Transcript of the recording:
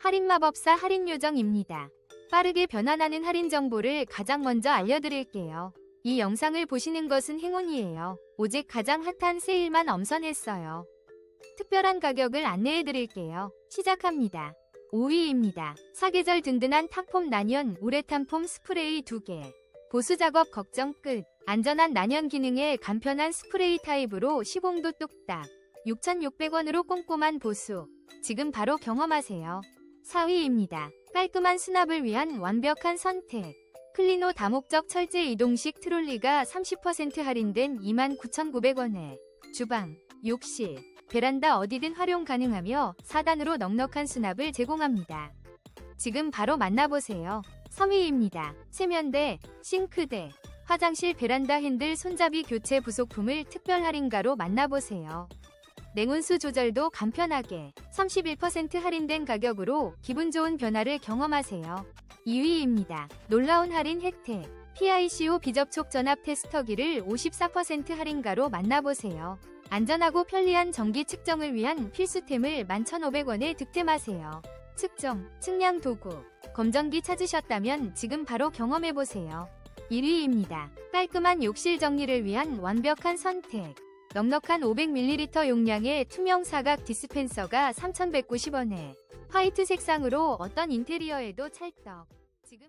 할인마법사 할인요정입니다. 빠르게 변환하는 할인 정보를 가장 먼저 알려드릴게요. 이 영상을 보시는 것은 행운이에요. 오직 가장 핫한 세일만 엄선했어요. 특별한 가격을 안내해드릴게요. 시작합니다. 5위입니다. 사계절 든든한 탁폼 난연 우레탄 폼 스프레이 2개. 보수 작업 걱정 끝. 안전한 난연 기능에 간편한 스프레이 타입으로 시공도 뚝딱. 6,600원으로 꼼꼼한 보수. 지금 바로 경험하세요. 4위입니다. 깔끔한 수납을 위한 완벽한 선택. 클리노 다목적 철제 이동식 트롤리가 30% 할인된 29,900원에 주방, 욕실, 베란다 어디든 활용 가능하며 4단으로 넉넉한 수납을 제공합니다. 지금 바로 만나보세요. 3위입니다. 세면대, 싱크대, 화장실 베란다 핸들 손잡이 교체 부속품을 특별 할인가로 만나보세요. 냉온수 조절도 간편하게 31% 할인된 가격으로 기분 좋은 변화를 경험하세요. 2위입니다. 놀라운 할인 혜택. PICO 비접촉 전압 테스터기를 54% 할인가로 만나보세요. 안전하고 편리한 전기 측정을 위한 필수템을 11,500원에 득템하세요. 측정, 측량 도구, 검정기 찾으셨다면 지금 바로 경험해보세요. 1위입니다. 깔끔한 욕실 정리를 위한 완벽한 선택. 넉넉한 500ml 용량의 투명 사각 디스펜서가 3,190원에 화이트 색상으로 어떤 인테리어에도 찰떡. 지금